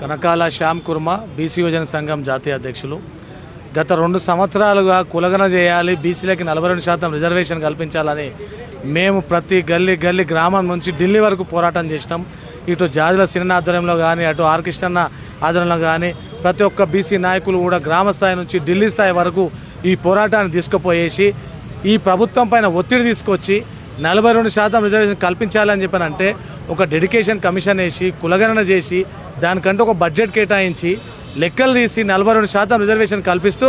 కనకాల శ్యామ్ కుర్మ BC యువజన సంఘం జాతీయ అధ్యక్షులు. గత రెండు సంవత్సరాలుగా కులగన చేయాలి బీసీలకి నలభై రెండు శాతం రిజర్వేషన్ కల్పించాలని మేము ప్రతి గల్లీ గల్లీ గ్రామం నుంచి ఢిల్లీ వరకు పోరాటం చేసినాం. ఇటు జాజుల సినిమా ఆధ్వర్యంలో కానీ అటు ఆర్ కృష్ణన్న ఆధ్వర్యంలో కానీ ప్రతి ఒక్క బీసీ నాయకులు కూడా గ్రామ స్థాయి నుంచి ఢిల్లీ స్థాయి వరకు ఈ పోరాటాన్ని తీసుకుపోయేసి ఈ ప్రభుత్వం పైన ఒత్తిడి తీసుకొచ్చి నలభై రెండు శాతం రిజర్వేషన్ కల్పించాలని చెప్పానంటే ఒక డెడికేషన్ కమిషన్ వేసి కులగణన చేసి దానికంటే ఒక బడ్జెట్ కేటాయించి లెక్కలు తీసి నలభై రెండు శాతం రిజర్వేషన్ కల్పిస్తూ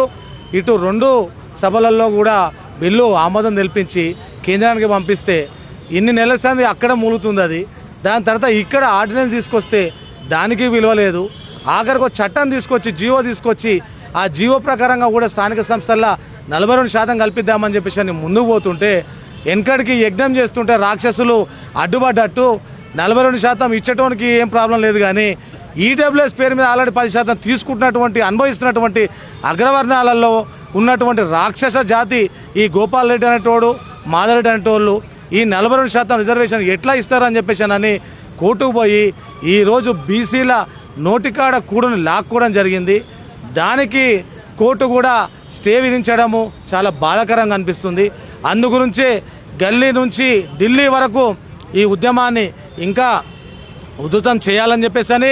ఇటు రెండు సభలలో కూడా బిల్లు ఆమోదం తెలిపించి కేంద్రానికి పంపిస్తే ఇన్ని నెలల సంది అక్కడ మూలుతుంది అది. దాని తర్వాత ఇక్కడ ఆర్డినెన్స్ తీసుకొస్తే దానికి విలువ లేదు. ఆఖరికి ఒక చట్టం తీసుకొచ్చి జీవో తీసుకొచ్చి ఆ జీవో ప్రకారంగా కూడా స్థానిక సంస్థల్లో నలభై రెండు శాతం కల్పిద్దామని చెప్పేసి అని ముందుకు పోతుంటే వెనకడికి యజ్ఞం చేస్తుంటే రాక్షసులు అడ్డుపడ్డట్టు నలభై రెండు శాతం ఇచ్చేటోనికి ఏం ప్రాబ్లం లేదు కానీ ఈడబ్ల్యూఎస్ పేరు మీద ఆల్రెడీ పది శాతం తీసుకుంటున్నటువంటి అనుభవిస్తున్నటువంటి అగ్రవర్ణాలలో ఉన్నటువంటి రాక్షస జాతి ఈ గోపాల్ రెడ్డి అనేటోడు మాధవరెడ్డి అనేటోళ్ళు ఈ నలభై రెండు శాతం రిజర్వేషన్ ఎట్లా ఇస్తారని చెప్పేసి అని కోర్టుకు పోయి ఈరోజు బీసీల నోటికాడ కూడని లాక్కోవడం జరిగింది. దానికి కోర్టు కూడా స్టే విధించడము చాలా బాధాకరంగా అనిపిస్తుంది. అందుగురించే గల్లీ నుంచి ఢిల్లీ వరకు ఈ ఉద్యమాన్ని ఇంకా ఉధృతం చేయాలని చెప్పేసి అని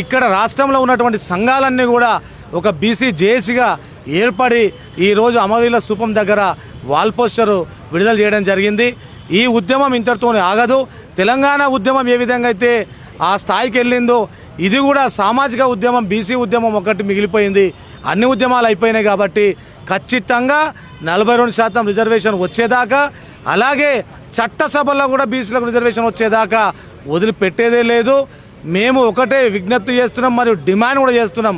ఇక్కడ రాష్ట్రంలో ఉన్నటువంటి సంఘాలన్నీ కూడా ఒక బీసీ జేఏసీగా ఏర్పడి ఈరోజు అమరవీల స్థూపం దగ్గర వాల్ పోస్టరు విడుదల చేయడం జరిగింది. ఈ ఉద్యమం ఇంతటితోనే ఆగదు. తెలంగాణ ఉద్యమం ఏ విధంగా అయితే ఆ స్థాయికి వెళ్ళిందో ఇది కూడా సామాజిక ఉద్యమం బీసీ ఉద్యమం ఒకటి మిగిలిపోయింది. అన్ని ఉద్యమాలు అయిపోయినాయి కాబట్టి ఖచ్చితంగా నలభై రెండు శాతం రిజర్వేషన్ వచ్చేదాకా అలాగే చట్టసభల్లో కూడా బీసీలకు రిజర్వేషన్ వచ్చేదాకా వదిలిపెట్టేదే లేదు. మేము ఒకటే విజ్ఞప్తి చేస్తున్నాం మరియు డిమాండ్ కూడా చేస్తున్నాం.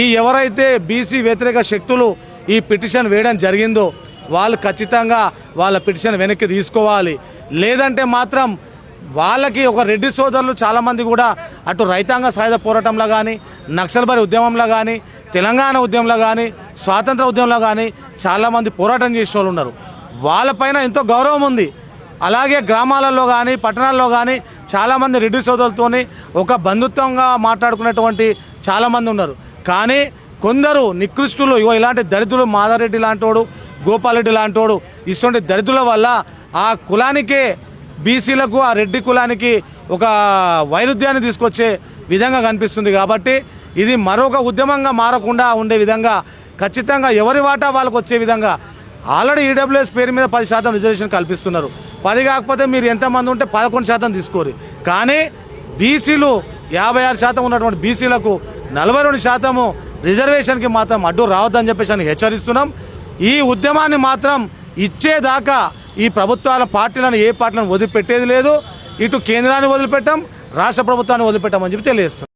ఈ ఎవరైతే బీసీ వ్యతిరేక శక్తులు ఈ పిటిషన్ వేయడం జరిగిందో వాళ్ళు ఖచ్చితంగా వాళ్ళ పిటిషన్ వెనక్కి తీసుకోవాలి. లేదంటే మాత్రం వాళ్ళకి ఒక రెడ్డి సోదరులు చాలామంది కూడా అటు రైతాంగ సాయుధ పోరాటంలో కానీ నక్సల్బరి ఉద్యమంలో కానీ తెలంగాణ ఉద్యమంలో కానీ స్వాతంత్ర ఉద్యమంలో కానీ చాలామంది పోరాటం చేసిన వాళ్ళు ఉన్నారు. వాళ్ళపైన ఎంతో గౌరవం ఉంది. అలాగే గ్రామాలలో కానీ పట్టణాల్లో కానీ చాలామంది రెడ్డి సోదరులతోని ఒక బంధుత్వంగా మాట్లాడుకునేటువంటి చాలామంది ఉన్నారు. కానీ కొందరు నికృష్టులు ఇవో ఇలాంటి దరిద్రులు మాధారెడ్డి లాంటోడు గోపాలరెడ్డి లాంటోడు ఇటువంటి దరిద్రుల వల్ల ఆ కులానికే బీసీలకు ఆ రెడ్డి కులానికి ఒక వైరుధ్యాన్ని తీసుకొచ్చే విధంగా కనిపిస్తుంది కాబట్టి ఇది మరొక ఉద్యమంగా మారకుండా ఉండే విధంగా ఖచ్చితంగా ఎవరి వాటా వాళ్ళకు వచ్చే విధంగా ఆల్రెడీ ఈడబ్ల్యూఎస్ పేరు మీద పది శాతం రిజర్వేషన్ కల్పిస్తున్నారు. పది కాకపోతే మీరు ఎంతమంది ఉంటే పదకొండు శాతం తీసుకోరు. కానీ బీసీలు యాభై ఆరు శాతం ఉన్నటువంటి బీసీలకు నలభై రెండు శాతము రిజర్వేషన్కి మాత్రం అడ్డు రావద్దని చెప్పేసి అని హెచ్చరిస్తున్నాం. ఈ ఉద్యమాన్ని మాత్రం ఇచ్చేదాకా ఈ ప్రభుత్వాల పార్టీలను ఏ పార్టీలను వదిలిపెట్టేది లేదు. ఇటు కేంద్రాన్ని వదిలిపెట్టాం రాష్ట్ర ప్రభుత్వాన్ని వదిలిపెట్టామని చెప్పి తెలియజేస్తున్నాం.